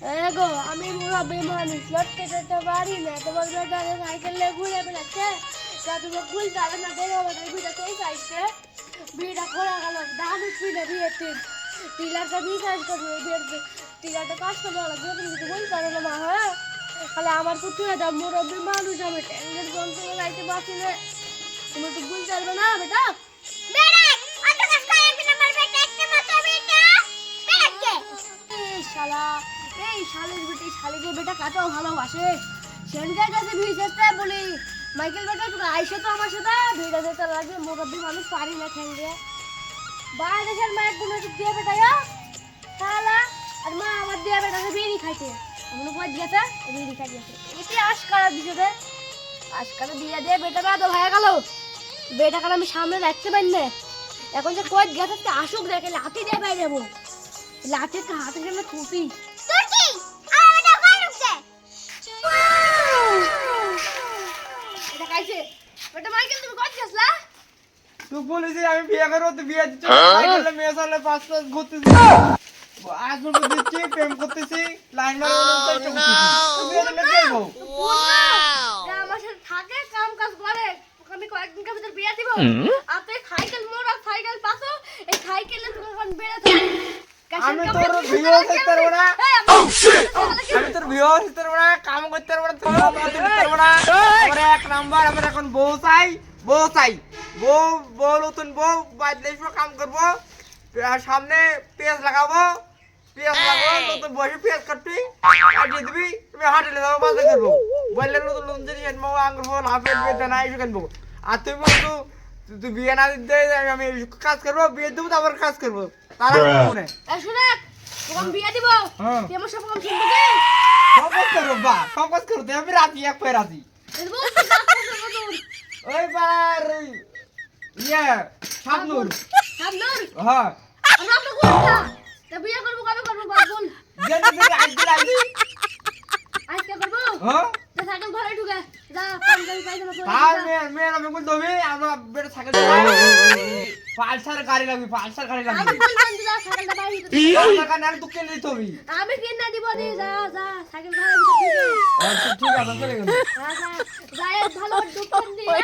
এগো, আমি মুরব্বী মানুষ, লড়তে চড়তে পারি না। তোমার বেটারে সাইকেল নিয়ে ঘুরে বেড়াচ্ছে। তা তুমি ভুল যাবে না দেখো বেটা বিটা তো সাইডে বিটা খোলা গেল দাম পিলে বিয়েতে টিলারটা রিচার্জ করবে বিয়ের টিলারটা কাজ করবে লাগবে তুমি পারো না মা হ্যাঁ? তাহলে আমার দাম মুরব্বী মানুষ, আমি ট্যাঙ্গের না। তুমি তো ভুল চাইবে না, বেটা? এই শালের বেটে শালিকে বেটা কাটাও ভালোবাসে। সেনকার কাছে ভিড় চেষ্টা বলি মাইকেল বেটা তুমি আইসে তো আমার সাথে। ভিড়ে যেতে লাগবে মোটামুটি মানুষ পারি না ঠেঙ্গে বাইরে দেশের মায়ের কোনো দিয়ে বেটা শালা, আর মা আমার দিয়ে বেটা বিড়ি খাইতে। মনে কয় দিয়েছে বিড়ি খাই দিয়েছে এটি আশকারা দিছে রে আশকারা দিয়ে দিয়ে বেটা তো হয়ে গেল। বেটাকে আমি সামনে রাখতে পারি না। এখন যে কয় গেছে আসুক দেখে, লাঠি দিয়ে বাইরে যাব। লাঠির হাতে গেলে টুপি খাইছে বেটা মাইকেল তুমি কত গেছলা তুই বলেছিস আমি বিয়ে করব তুই বিয়ে দিচ্ছ। সাইকেলে মেয়ে সালে পাঁচ পাঁচ ঘুরতেছি। আজ পর্যন্ত দিচ্ছি প্রেম করতেছি লাইন আমার সাথে থাকে কাম কাজ করে। আমি ভিতর বিয়ে দিব। আর তুই সাইকেল মোড়া সাইকেল পাসো এই সাইকেলে তুমি কোন বেড়ে আমি তোর ভিডিও দেখতে পারব না। আমি তোর ভিডিও দেখতে পারব না কাম করতে পারব না তোর করতে পারব না। নাম্বার আমার এখন বউ চাই বউ চাই। বউ বউ নতুন বউ এসব কাম করব। আর সামনে পেঁয়াজ লাগাবো পেঁয়াজ লাগাবো নতুন বসে পেঁয়াজ কাটবি কাটিয়ে দিবি তুমি হাটেলে যাব বাজার করব বললে নতুন নতুন জিনিস আনব আঙুর ফল আপেল বেদানা এইসব আনব। আর তুমি বলতো তুই বিয়ে না দিতে আমি কাজ করব বিয়ে দেবো তারপর কাজ করব। তারা মনে শুনে বিয়ে দিব? হ্যাঁ। তুই আমার কম শুনবি বা ফোকাস করো তুই আমি রাজি এক পায়ে রাজি। ওই বার ইয়া শাবনুর। সামনুর হ্যাঁ। আমরা তো কোথা তা বিয়ে করব কবে করব? বল। বল যেতে যেতে আজকে রাজি আজকে করব? হ্যাঁ? তা সাইকেল ঘরে ঢুকে। যা পাঞ্জাবি পায়জামা পরে তার যা। মেয়ে মেয়ে আমি বলতে হবে আমরা বেটা সাইকেল পালসার গাড়ি লাগবে পালসার গাড়ি লাগবে। বলবেন যা সাইকেলটা বাইরে দিতে। গাড়ি নাহলে তুই কিনে দিতে হবে। আমি কিনে দিব রে যা যা সাইকেল ভিতরে ঢুকে আচ্ছা, ঠিক আছে চলে গেল। যা যা যা ভালো দুঃখ দিয়ে